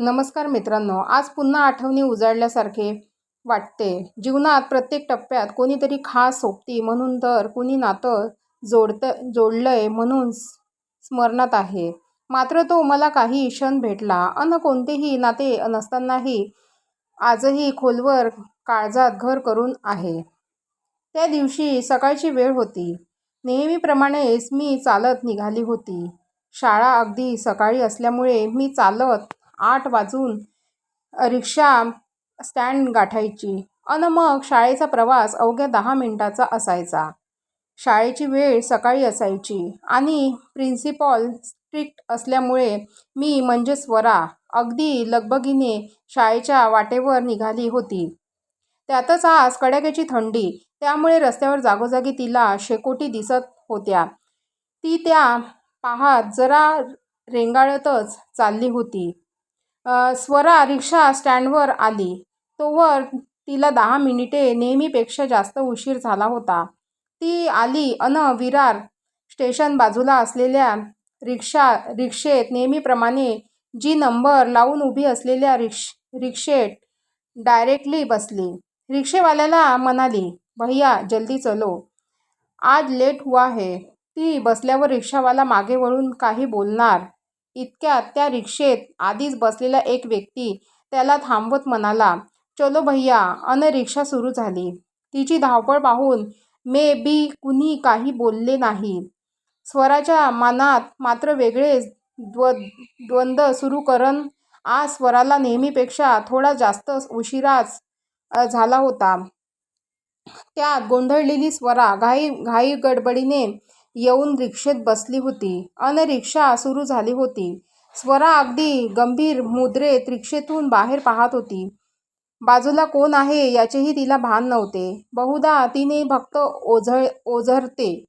नमस्कार मित्रांनो आज पुन्हा आठवणी उजाडल्यासारखे वाटते. जीवनात प्रत्येक टप्प्यात कोणीतरी खास सोबती म्हणून तर कुणी नातं जोडतं जोडलंय म्हणून स्मरणात आहे. मात्र तो मला काही क्षण भेटला. अन कोणतेही नाते नसतानाही आजही खोलवर काळजात घर करून आहे. त्या दिवशी सकाळची वेळ होती. नेहमीप्रमाणेच मी चालत निघाली होती. शाळा अगदी सकाळी असल्यामुळे मी चालत आठ वाजून रिक्षा स्टँड गाठायची. अन मग शाळेचा प्रवास अवघ्या दहा मिनिटाचा असायचा. शाळेची वेळ सकाळी असायची आणि प्रिन्सिपॉल स्ट्रिक्ट असल्यामुळे मी म्हणजे स्वरा अगदी लगबगीने शाळेच्या वाटेवर निघाली होती. त्यातच आज कडाक्याची थंडी त्यामुळे रस्त्यावर जागोजागी तिला शेकोटी दिसत होत्या. ती त्या पाहात जरा रेंगाळतच चालली होती. स्वरा रिक्षा स्टँडवर आली. तोवर तिला दहा मिनिटे नेहमीपेक्षा जास्त उशीर झाला होता. ती आली अन विरार स्टेशन बाजूला असलेल्या रिक्षा रिक्षेत नेहमीप्रमाणे जी नंबर लावून उभी असलेल्या रिक्ष रिक्षेत डायरेक्टली बसली. रिक्षेवाल्याला म्हणाली भैया जल्दी चलो. आज लेट हुआ है. ती बसल्यावर रिक्षावाला मागे वळून काही बोलणार इतक्यात त्या रिक्षेत आधीच बसलेला एक व्यक्ती त्याला थांबवत म्हणाला चलो भैया अन रिक्षा सुरू झाली. तिची धावपळ पाहून मे बी कुणी काही बोलले नाही. स्वराच्या मनात मात्र वेगळेच द्व द्वंद्व सुरू करण आज स्वराला नेहमीपेक्षा थोडा जास्त उशिराच झाला होता. त्यात गोंधळलेली स्वरा घाई घाई गडबडीने येऊन रिक्षेत बसली होती. अन रिक्षा सुरू झाली होती. स्वरा अगदी गंभीर मुद्रेत रिक्षेतून बाहेर पाहत होती. बाजूला कोण आहे याचेही तिला भान नव्हते. बहुधा तिने भक्त ओझळ ओझरते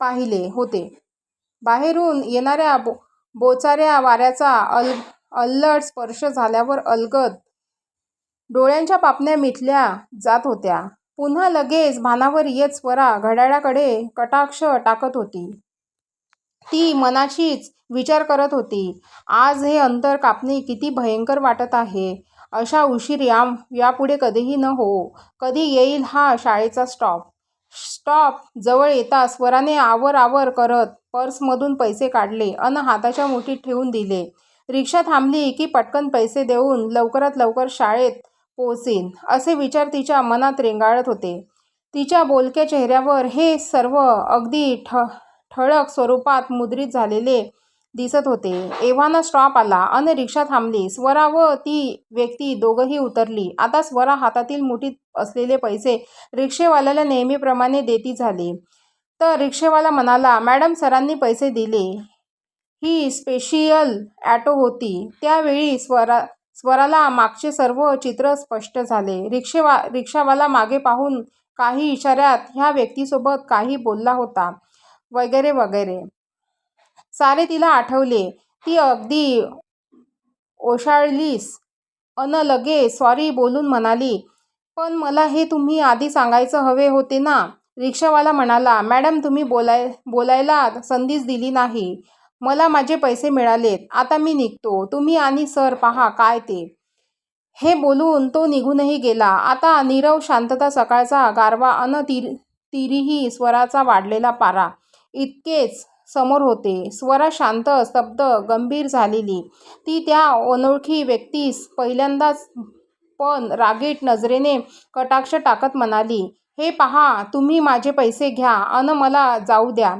पाहिले होते. बाहेरून येणाऱ्या बो बोचाऱ्या वाऱ्याचा अल अल्लड स्पर्श झाल्यावर अलगद डोळ्यांच्या पापण्या मिटल्या जात होत्या. पुन्हा लगेच भानावर येत स्वरा घड्याळाकडे कटाक्ष टाकत होती. ती मनाशीच विचार करत होती आज हे अंतर कापणे किती भयंकर वाटत आहे. अशा उशीर या यापुढे कधीही न हो. कधी येईल हा शाळेचा स्टॉप स्टॉप जवळ येता स्वराने आवर आवर करत पर्समधून पैसे काढले अन हाताच्या मुठीत ठेवून दिले. रिक्षा थांबली की पटकन पैसे देऊन लवकरात लवकर शाळेत पोचेन असे विचार तिच्या मनात रेंगाळत होते. तिच्या बोलक्या चेहऱ्यावर हे सर्व अगदी ठ ठळक स्वरूपात मुद्रित झालेले दिसत होते. एव्हाना स्टॉप आला. अन रिक्षा थांबली. स्वरा व ती व्यक्ती दोघंही उतरली. आता स्वरा हातातील मुठीत असलेले पैसे रिक्षेवाल्याला नेहमीप्रमाणे देती झाली. तर रिक्षेवाला म्हणाला मॅडम सरांनी पैसे दिले. ही स्पेशियल ॲटो होती. त्यावेळी स्वरा स्वराला मागचे सर्व चित्र स्पष्ट झाले. रिक्षेवा रिक्षावाला मागे पाहून काही इशाऱ्यात ह्या व्यक्तीसोबत काही बोलला होता. वगैरे वगैरे. सारे तिला आठवले. ती अगदी ओशाळलीस. अन लगे सॉरी बोलून म्हणाली पण मला हे तुम्ही आधी सांगायचं हवे होते ना? रिक्षावाला म्हणाला मॅडम तुम्ही बोलाय बोलायला संधीच दिली नाही. मला माझे पैसे मिळालेत. आता मी निघतो. तुम्ही आणि सर पहा काय ते. हे बोलून तो निघूनही गेला. आता नीरव शांतता सकाळचा गारवा अन तिर तिरीही स्वराचा वाढलेला पारा. इतकेच समोर होते. स्वरा शांत स्तब्ध गंभीर झालेली. ती त्या अनोळखी व्यक्तीस पहिल्यांदाच पण रागीट नजरेने कटाक्ष टाकत म्हणाली हे पहा तुम्ही माझे पैसे घ्या अन मला जाऊ द्या.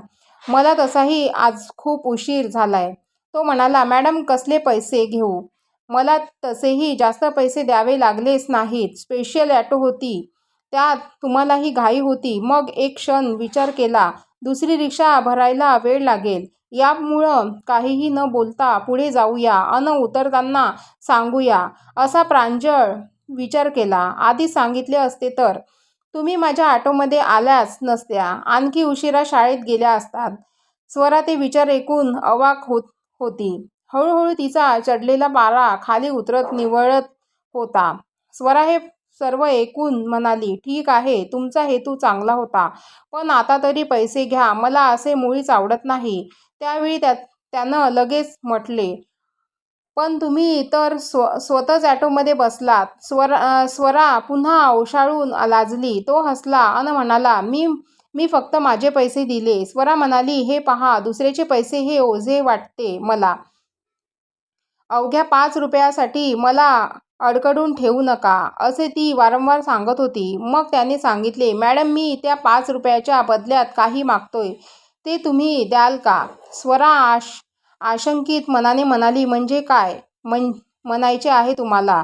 मला तसाही आज खूप उशीर झालाय. तो म्हणाला मॅडम कसले पैसे घेऊ? मला तसेही जास्त पैसे द्यावे लागलेच नाहीत. स्पेशल ॲटो होती. त्यात तुम्हालाही घाई होती. मग एक क्षण विचार केला. दुसरी रिक्षा भरायला वेळ लागेल. यामुळं काहीही न बोलता पुढे जाऊया. अन उतरताना सांगूया. असा प्रांजळ विचार केला. आधी सांगितले असते तर. तुम्ही माझ्या ऑटोमध्ये आल्याच नसत्या. आणखी उशिरा शाळेत गेल्या असतात. स्वरा ते विचार ऐकून अवाक होत होती. हळूहळू तिचा चढलेला पारा खाली उतरत निवळत होता. स्वरा हे सर्व ऐकून म्हणाली ठीक आहे तुमचा हेतू चांगला होता. पण आता तरी पैसे घ्या. मला असे मुळीच आवडत नाही. त्यावेळी त्या त्यानं लगेच म्हटले पण तुम्ही तर स्व स्वतःच ॲटोमध्ये बसलात. स्वर स्वरा पुन्हा ओशाळून लाजली. तो हसला अन म्हणाला मी मी फक्त माझे पैसे दिले स्वरा म्हणाली हे पहा दुसऱ्याचे पैसे हे ओझे वाटते मला. अवघ्या पाच रुपयासाठी मला अडकडून ठेवू नका असे ती वारंवार सांगत होती. मग त्याने सांगितले मॅडम मी त्या पाच रुपयाच्या बदल्यात काही मागतोय. ते तुम्ही द्याल का स्वरा आश आशंकित मनाने म्हणाली म्हणजे काय? म्हण म्हणायचे आहे तुम्हाला.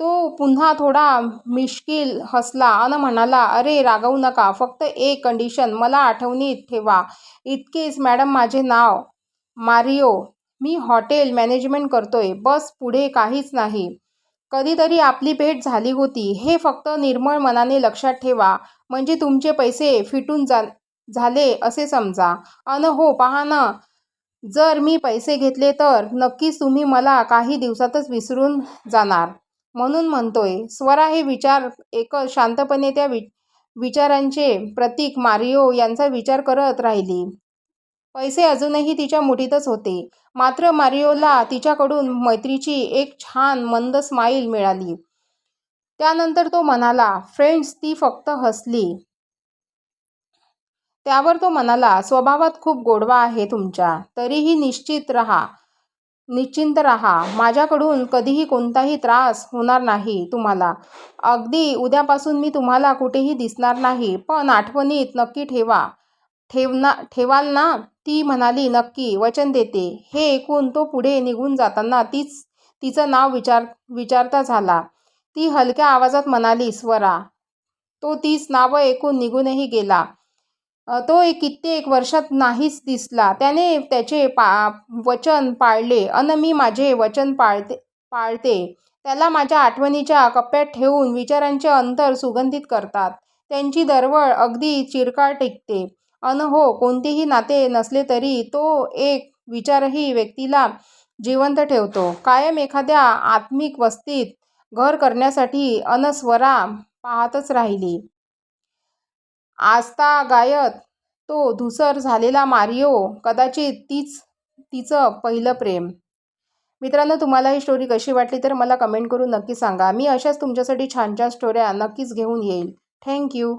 तो पुन्हा थोडा मिश्किल हसला अन म्हणाला अरे रागवू नका. फक्त एक कंडिशन मला आठवणीत ठेवा. इतकेच मॅडम माझे नाव. मारिओ. मी हॉटेल मॅनेजमेंट करतोय. बस पुढे काहीच नाही. कधीतरी आपली भेट झाली होती. हे फक्त निर्मळ मनाने लक्षात ठेवा. म्हणजे तुमचे पैसे फिटून जा झाले असे समजा. अन हो पहा ना. जर मी पैसे घेतले तर नक्कीच तुम्ही मला काही दिवसातच विसरून जाणार. म्हणून म्हणतोय स्वरा हे विचार एकच शांतपणे त्या वि विचारांचे प्रतीक मारिओ यांचा विचार करत राहिली. पैसे अजूनही तिच्या मुठीतच होते. मात्र मारिओला तिच्याकडून मैत्रीची एक छान मंद स्माईल मिळाली. त्यानंतर तो म्हणाला फ्रेंड्स ती फक्त हसली. त्यावर तो म्हणाला स्वभावात खूप गोडवा आहे तुमच्या. तरीही निश्चित रहा. निश्चिंत रहा. माझ्याकडून कधीही कोणताही त्रास होणार नाही तुम्हाला. अगदी उद्यापासून मी तुम्हाला कुठेही दिसणार नाही पण आठवणीत नक्की ठेवा. ठेवना ठेवाल ना? ती म्हणाली नक्की. वचन देते. हे ऐकून तो पुढे निघून जाताना तीच तिचं नाव विचार विचारता झाला. ती हलक्या आवाजात म्हणाली स्वरा. तो तीच नावं ऐकून निघूनही गेला. तो एक कित्येक वर्षात नाहीच दिसला. त्याने त्याचे पा वचन पाळले. अन मी माझे वचन पाळते पाळते. त्याला माझ्या आठवणीच्या कप्प्यात ठेवून विचारांचे अंतर सुगंधित करतात. त्यांची दरवळ अगदी चिरकाळ टिकते. अन हो कोणतेही नाते नसले तरी तो एक विचारही व्यक्तीला जिवंत ठेवतो. कायम एखाद्या आत्मिक वस्तीत घर करण्यासाठी अनस्वरा पाहतच राहिली. आस्था गायत तो धुसर झालेला मारिओ कदाचित तीच तिचं पहिलं प्रेम. मित्रांनो तुम्हाला ही स्टोरी कशी वाटली तर मला कमेंट करून नक्की सांगा. मी अशाच तुमच्यासाठी छान छान स्टोऱ्या नक्कीच घेऊन येईल. थँक्यू